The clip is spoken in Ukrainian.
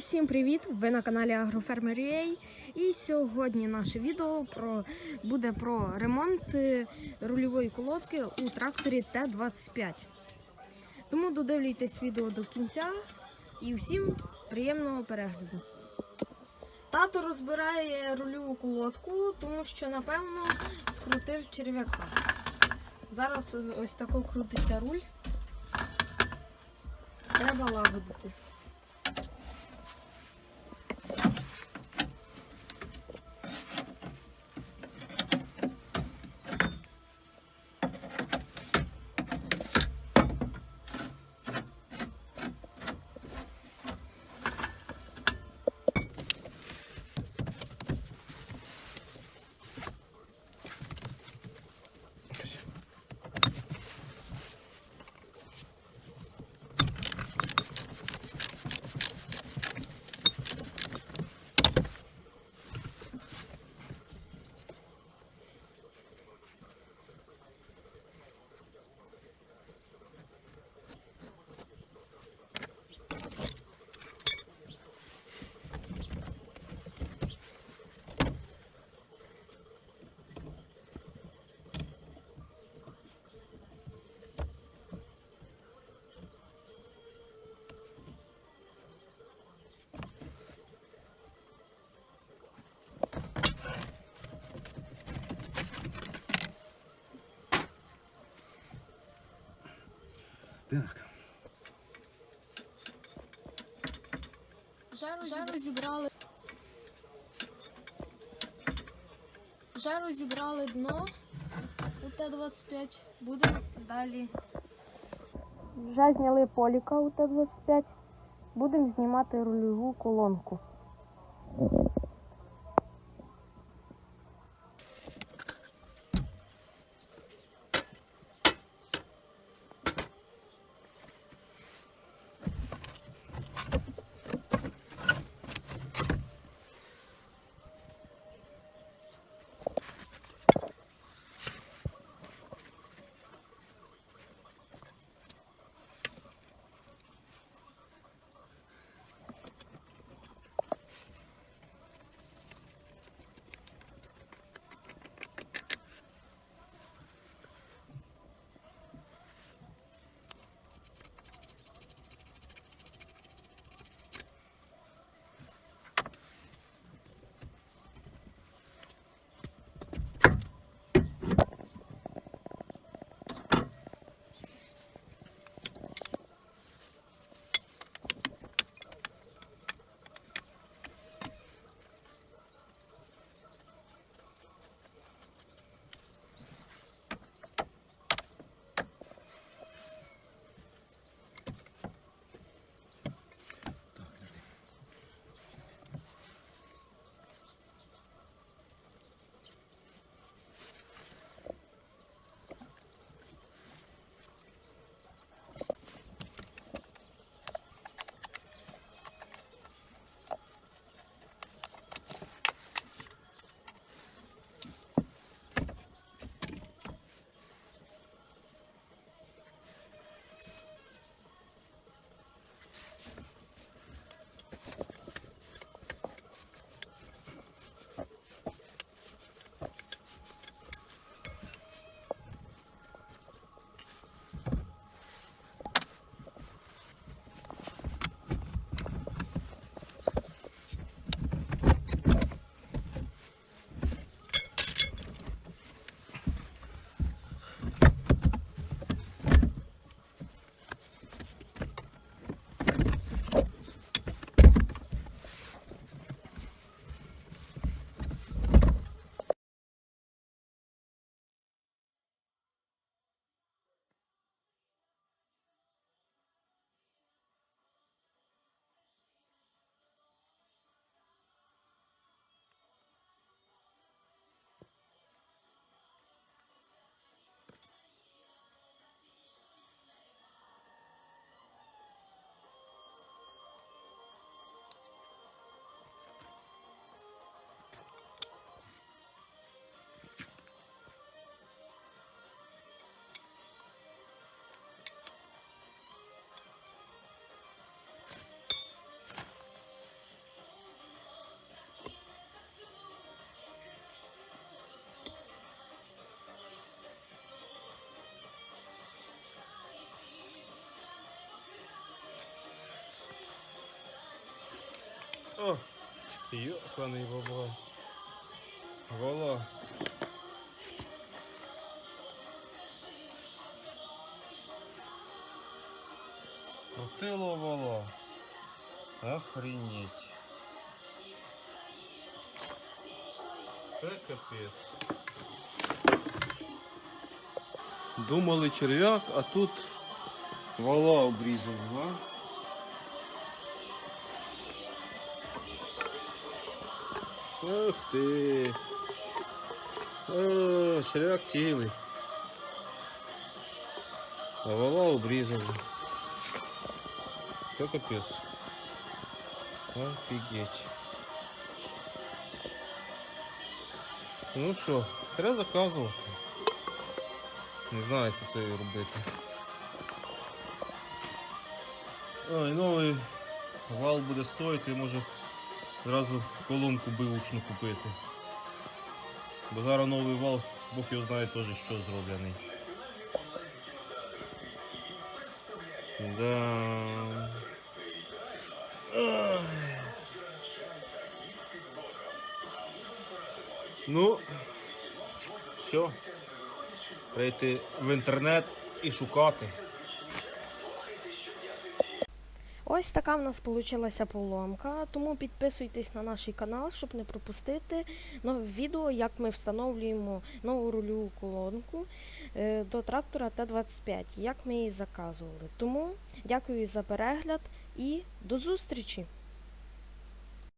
Усім привіт! Ви на каналі Агрофермер.ua і сьогодні наше відео про, буде про ремонт е, рульової колодки у тракторі Т-25. Тому додивлюйтесь відео до кінця і всім приємного перегляду. Тато розбирає рульову колодку, тому що, напевно, скрутив черв'яка. Зараз ось- тако крутиться руль. Треба лагодити. Так, Вже, роз- вже розібрали. Вже розібрали дно у Т-25. Будемо далі. Вже зняли поліка у Т-25. Будемо знімати рульову колонку. О, йоханий бабай. Вола. Крутило вола. Охренеть. Це капець. Думали черв'як, а тут вала обрізав, а? Ах ти. О, черв'як цілий. А вала обрізали. Це капець. Офігеть. Ну що, треба заказувати. Не знаю, що це робити. Ой, новий вал буде стоїти, може Зразу колонку бивучну купити. Бо зараз новий вал, Бог його знає теж що зроблений. Да. Ну, все. Прийти в інтернет і шукати. Ось така в нас вийшла поломка, тому підписуйтесь на наш канал, щоб не пропустити нове відео, як ми встановлюємо нову рульову колонку е, до трактора Т-25, як ми її заказували. Тому дякую за перегляд і до зустрічі!